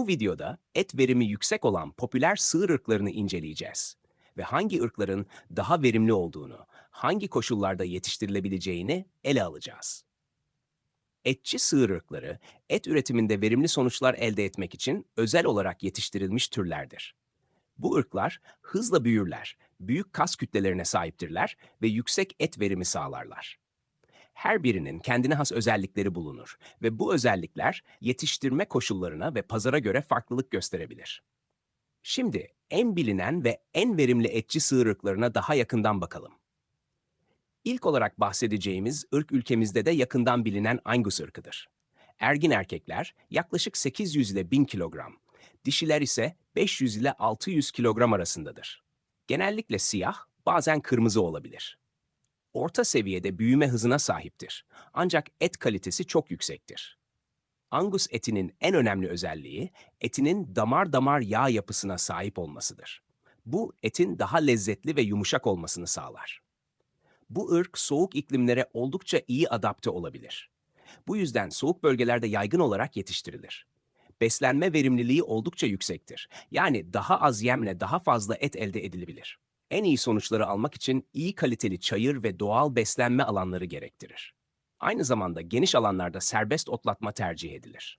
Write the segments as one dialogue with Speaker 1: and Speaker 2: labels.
Speaker 1: Bu videoda et verimi yüksek olan popüler sığır ırklarını inceleyeceğiz ve hangi ırkların daha verimli olduğunu, hangi koşullarda yetiştirilebileceğini ele alacağız. Etçi sığır ırkları, et üretiminde verimli sonuçlar elde etmek için özel olarak yetiştirilmiş türlerdir. Bu ırklar hızla büyürler, büyük kas kütlelerine sahiptirler ve yüksek et verimi sağlarlar. Her birinin kendine has özellikleri bulunur ve bu özellikler yetiştirme koşullarına ve pazara göre farklılık gösterebilir. Şimdi en bilinen ve en verimli etçi sığır ırklarına daha yakından bakalım. İlk olarak bahsedeceğimiz ırk ülkemizde de yakından bilinen Angus ırkıdır. Ergin erkekler yaklaşık 800 ile 1000 kilogram, dişiler ise 500 ile 600 kilogram arasındadır. Genellikle siyah, bazen kırmızı olabilir. Orta seviyede büyüme hızına sahiptir. Ancak et kalitesi çok yüksektir. Angus etinin en önemli özelliği etinin damar damar yağ yapısına sahip olmasıdır. Bu etin daha lezzetli ve yumuşak olmasını sağlar. Bu ırk soğuk iklimlere oldukça iyi adapte olabilir. Bu yüzden soğuk bölgelerde yaygın olarak yetiştirilir. Beslenme verimliliği oldukça yüksektir. Yani daha az yemle daha fazla et elde edilebilir. En iyi sonuçları almak için iyi kaliteli çayır ve doğal beslenme alanları gerektirir. Aynı zamanda geniş alanlarda serbest otlatma tercih edilir.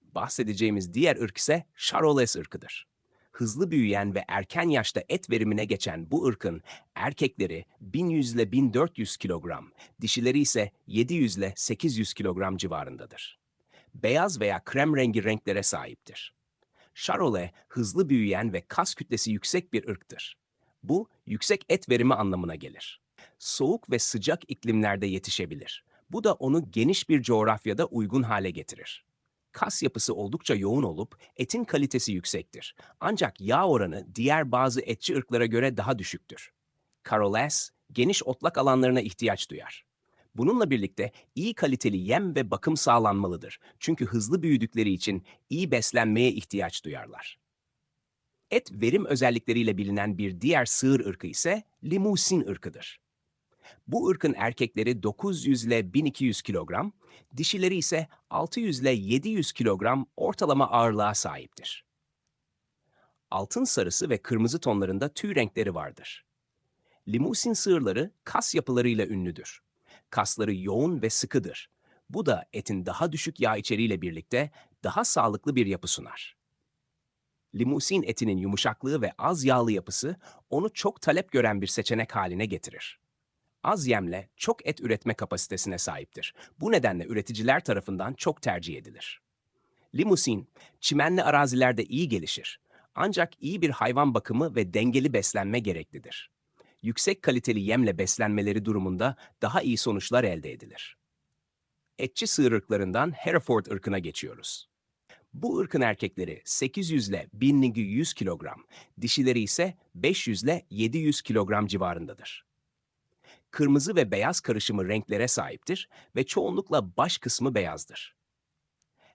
Speaker 1: Bahsedeceğimiz diğer ırk ise Charolais ırkıdır. Hızlı büyüyen ve erken yaşta et verimine geçen bu ırkın erkekleri 1100 ile 1400 kilogram, dişileri ise 700 ile 800 kilogram civarındadır. Beyaz veya krem rengi renklere sahiptir. Charolais hızlı büyüyen ve kas kütlesi yüksek bir ırktır. Bu yüksek et verimi anlamına gelir. Soğuk ve sıcak iklimlerde yetişebilir. Bu da onu geniş bir coğrafyada uygun hale getirir. Kas yapısı oldukça yoğun olup etin kalitesi yüksektir. Ancak yağ oranı diğer bazı etçi ırklara göre daha düşüktür. Carolais geniş otlak alanlarına ihtiyaç duyar. Bununla birlikte iyi kaliteli yem ve bakım sağlanmalıdır. Çünkü hızlı büyüdükleri için iyi beslenmeye ihtiyaç duyarlar. Et verim özellikleriyle bilinen bir diğer sığır ırkı ise Limousin ırkıdır. Bu ırkın erkekleri 900 ile 1200 kilogram, dişileri ise 600 ile 700 kilogram ortalama ağırlığa sahiptir. Altın sarısı ve kırmızı tonlarında tüy renkleri vardır. Limousin sığırları kas yapılarıyla ünlüdür. Kasları yoğun ve sıkıdır. Bu da etin daha düşük yağ içeriğiyle birlikte daha sağlıklı bir yapı sunar. Limousin etinin yumuşaklığı ve az yağlı yapısı onu çok talep gören bir seçenek haline getirir. Az yemle çok et üretme kapasitesine sahiptir. Bu nedenle üreticiler tarafından çok tercih edilir. Limousin, çimenli arazilerde iyi gelişir. Ancak iyi bir hayvan bakımı ve dengeli beslenme gereklidir. Yüksek kaliteli yemle beslenmeleri durumunda daha iyi sonuçlar elde edilir. Etçi sığır ırklarından Hereford ırkına geçiyoruz. Bu ırkın erkekleri 800 ile 1100 kilogram, dişileri ise 500 ile 700 kilogram civarındadır. Kırmızı ve beyaz karışımı renklere sahiptir ve çoğunlukla baş kısmı beyazdır.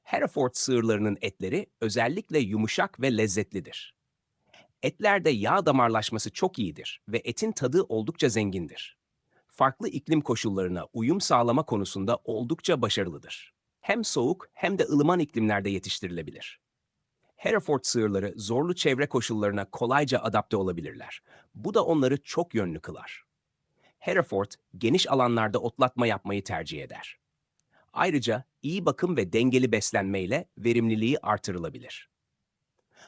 Speaker 1: Hereford sığırlarının etleri özellikle yumuşak ve lezzetlidir. Etlerde yağ damarlaşması çok iyidir ve etin tadı oldukça zengindir. Farklı iklim koşullarına uyum sağlama konusunda oldukça başarılıdır hem soğuk hem de ılıman iklimlerde yetiştirilebilir. Hereford sığırları zorlu çevre koşullarına kolayca adapte olabilirler. Bu da onları çok yönlü kılar. Hereford geniş alanlarda otlatma yapmayı tercih eder. Ayrıca iyi bakım ve dengeli beslenmeyle verimliliği artırılabilir.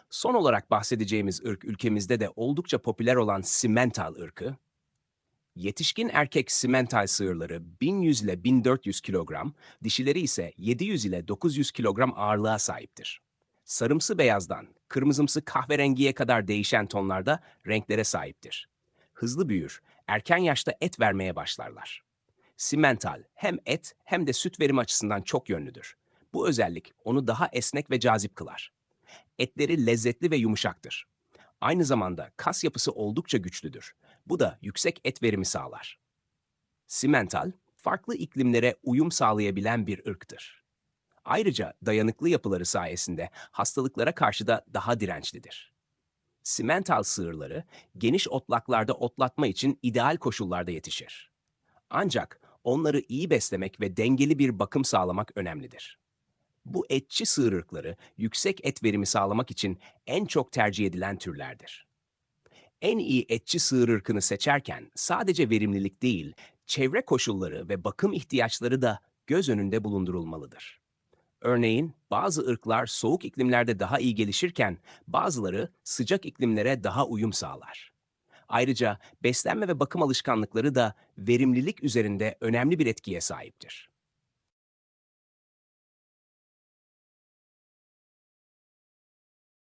Speaker 1: Son olarak bahsedeceğimiz ırk ülkemizde de oldukça popüler olan Simmental ırkı, Yetişkin erkek simental sığırları 1100 ile 1400 kilogram, dişileri ise 700 ile 900 kilogram ağırlığa sahiptir. Sarımsı beyazdan kırmızımsı kahverengiye kadar değişen tonlarda renklere sahiptir. Hızlı büyür, erken yaşta et vermeye başlarlar. Simental hem et hem de süt verimi açısından çok yönlüdür. Bu özellik onu daha esnek ve cazip kılar. Etleri lezzetli ve yumuşaktır. Aynı zamanda kas yapısı oldukça güçlüdür bu da yüksek et verimi sağlar. Simental, farklı iklimlere uyum sağlayabilen bir ırktır. Ayrıca dayanıklı yapıları sayesinde hastalıklara karşı da daha dirençlidir. Simental sığırları geniş otlaklarda otlatma için ideal koşullarda yetişir. Ancak onları iyi beslemek ve dengeli bir bakım sağlamak önemlidir. Bu etçi sığır ırkları yüksek et verimi sağlamak için en çok tercih edilen türlerdir. En iyi etçi sığır ırkını seçerken sadece verimlilik değil, çevre koşulları ve bakım ihtiyaçları da göz önünde bulundurulmalıdır. Örneğin bazı ırklar soğuk iklimlerde daha iyi gelişirken bazıları sıcak iklimlere daha uyum sağlar. Ayrıca beslenme ve bakım alışkanlıkları da verimlilik üzerinde önemli bir etkiye sahiptir.